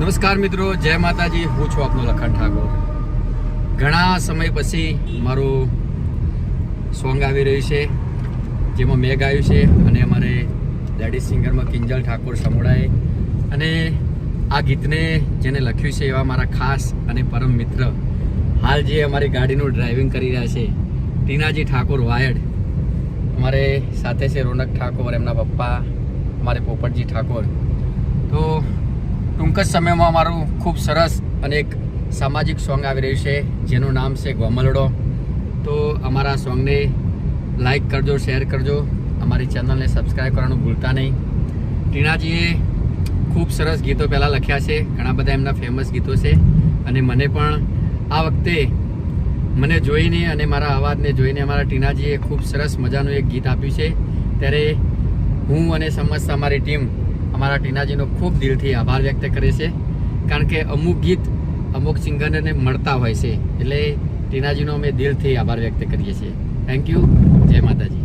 નમસ્કાર મિત્રો, જય માતાજી. હું છું આપનો લખન ઠાકોર. ઘણા સમય પછી મારું સોંગ આવી રહ્યું છે, જેમાં મેં ગાયું છે અને અમારે લેડીઝ સિંગરમાં કિંજલ ઠાકોર સમુડાએ અને આ ગીતને જેને લખ્યું છે એવા મારા ખાસ અને પરમ મિત્ર હાલ જે અમારી ગાડીનું ડ્રાઇવિંગ કરી રહ્યા છે, ટીનાજી ઠાકોર વાયડ. અમારે સાથે છે રોનક ઠાકોર, એમના પપ્પા, અમારે પોપટજી ઠાકોર. તો ટૂંક જ સમયમાં અમારું ખૂબ સરસ અને એક સામાજિક સોંગ આવી રહ્યું છે, જેનું નામ છે ગોમલડો. તો અમારા સોંગને લાઈક કરજો, શેર કરજો. અમારી ચેનલને સબસ્ક્રાઈબ કરવાનું ભૂલતા નહીં. ટીણાજીએ ખૂબ સરસ ગીતો પહેલાં લખ્યા છે, ઘણા બધા એમના ફેમસ ગીતો છે. અને મને પણ આ વખતે મને જોઈને અને મારા અવાજને જોઈને અમારા ટીણાજીએ ખૂબ સરસ મજાનું એક ગીત આપ્યું છે. ત્યારે હું અને સમસ્ત અમારી ટીમ અમારા ટીનાજીનો ખૂબ દિલથી આભાર વ્યક્ત કરે છે કારણ કે અમુક ગીત અમુક સિંગરને મળતા હોય છે. એટલે ટીનાજીનો અમે દિલથી આભાર વ્યક્ત કરીએ છીએ. થેન્ક યુ જય માતાજી.